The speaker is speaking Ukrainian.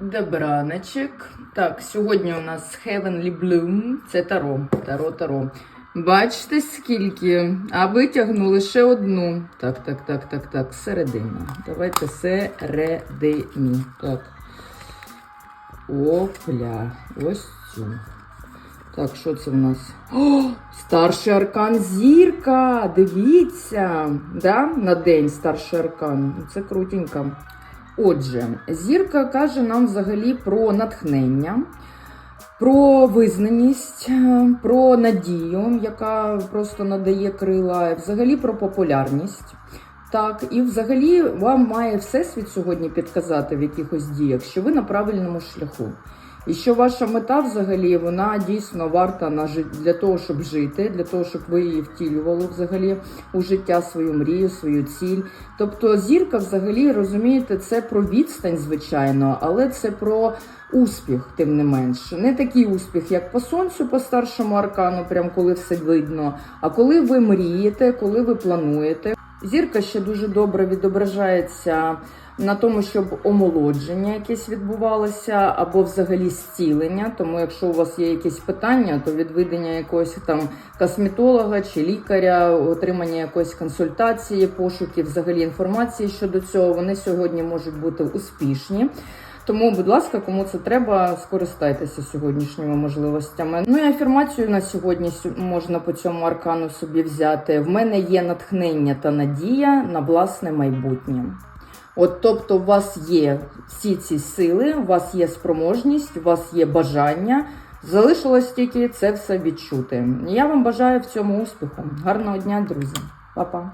Добраночок. Так, сьогодні у нас Heavenly Bloom. Це таро. Таро, таро. Бачите, скільки? А витягну лише одну. Так, так, так, так, так. Середина. Давайте середині. Так. Опля. Ось цю. Так, що це в нас? О, старший аркан зірка! Дивіться, да? на день старший аркан. Це крутенько. Отже, зірка каже нам взагалі про натхнення, про визнаність, е, про надію, яка просто надає крила, взагалі про популярність. Так, і взагалі вам має всесвіт сьогодні підказати в якихось діях, що ви на правильному шляху. І що ваша мета взагалі вона дійсно варта на для того, щоб жити, для того, щоб ви її втілювали взагалі у життя свою мрію, свою ціль. Тобто зірка, взагалі, розумієте, це про відстань, звичайно, але це про успіх, тим не менш. Не такий успіх, як по сонцю, по старшому аркану, прям коли все видно. А коли ви мрієте, коли ви плануєте. Зірка ще дуже добре відображається на тому, щоб омолодження якесь відбувалося, або взагалі зцілення. Тому, якщо у вас є якісь питання, то відведення якогось там косметолога чи лікаря, отримання якоїсь консультації, пошуків, взагалі інформації щодо цього, вони сьогодні можуть бути успішні. Тому, будь ласка, кому це треба, скористайтеся сьогоднішніми можливостями. Ну і афірмацію на сьогодні можна по цьому аркану собі взяти. В мене є натхнення та надія на власне майбутнє. От, тобто, у вас є всі ці сили, у вас є спроможність, у вас є бажання. Залишилось тільки це все відчути. Я вам бажаю в цьому успіху. Гарного дня, друзі. Па-па.